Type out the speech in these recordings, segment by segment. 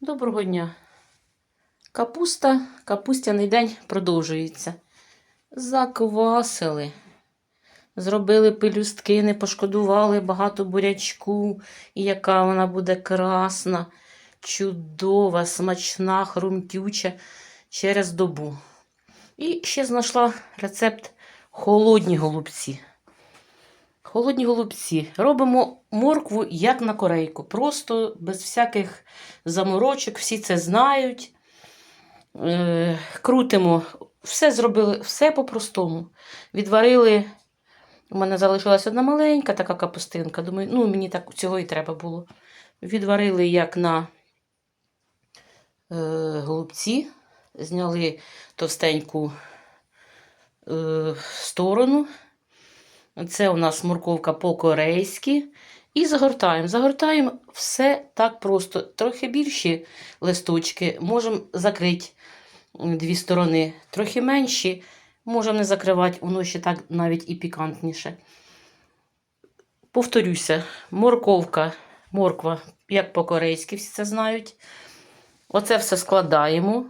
Доброго дня. Капуста, капустяний день продовжується. Заквасили. Зробили пелюстки, не пошкодували багато бурячку, і яка вона буде красна, чудова, смачна, хрумтюча через добу. І ще знайшла рецепт холодні голубці. Холодні голубці. Робимо моркву як на корейку. Просто без всяких заморочок, всі це знають. Е, крутимо. Все зробили, все по-простому. Відварили. У мене залишилась одна маленька така капустинка. Думаю, ну мені так цього і треба було. Відварили як на е, голубці, зняли товстеньку е, сторону. Це у нас морковка по-корейськи. І загортаємо. Загортаємо все так просто. Трохи більші листочки можемо закрити дві сторони. Трохи менші можемо не закривати, воно ще так навіть і пікантніше. Повторюся, морковка, морква, як по-корейськи, всі це знають. Оце все складаємо,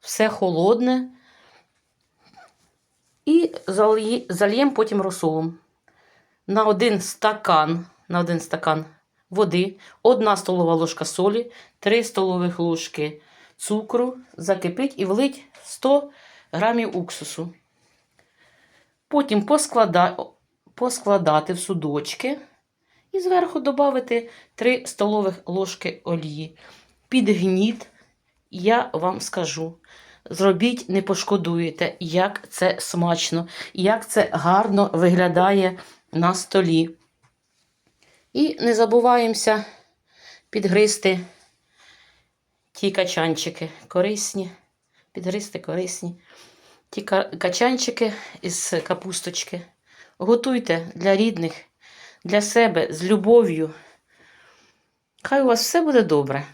все холодне. Зальємо потім розсолом. На один стакан, на один стакан води, одна столова ложка солі, 3 столових ложки цукру, закипить і влить 100 грамів уксусу. Потім посклада... поскладати в судочки і зверху додати 3 столових ложки олії. Під гніт, я вам скажу. Зробіть, не пошкодуєте, як це смачно, як це гарно виглядає на столі. І не забуваємося підгризти ті качанчики корисні. Підгризти корисні. Ті качанчики із капусточки. Готуйте для рідних, для себе з любов'ю. Хай у вас все буде добре.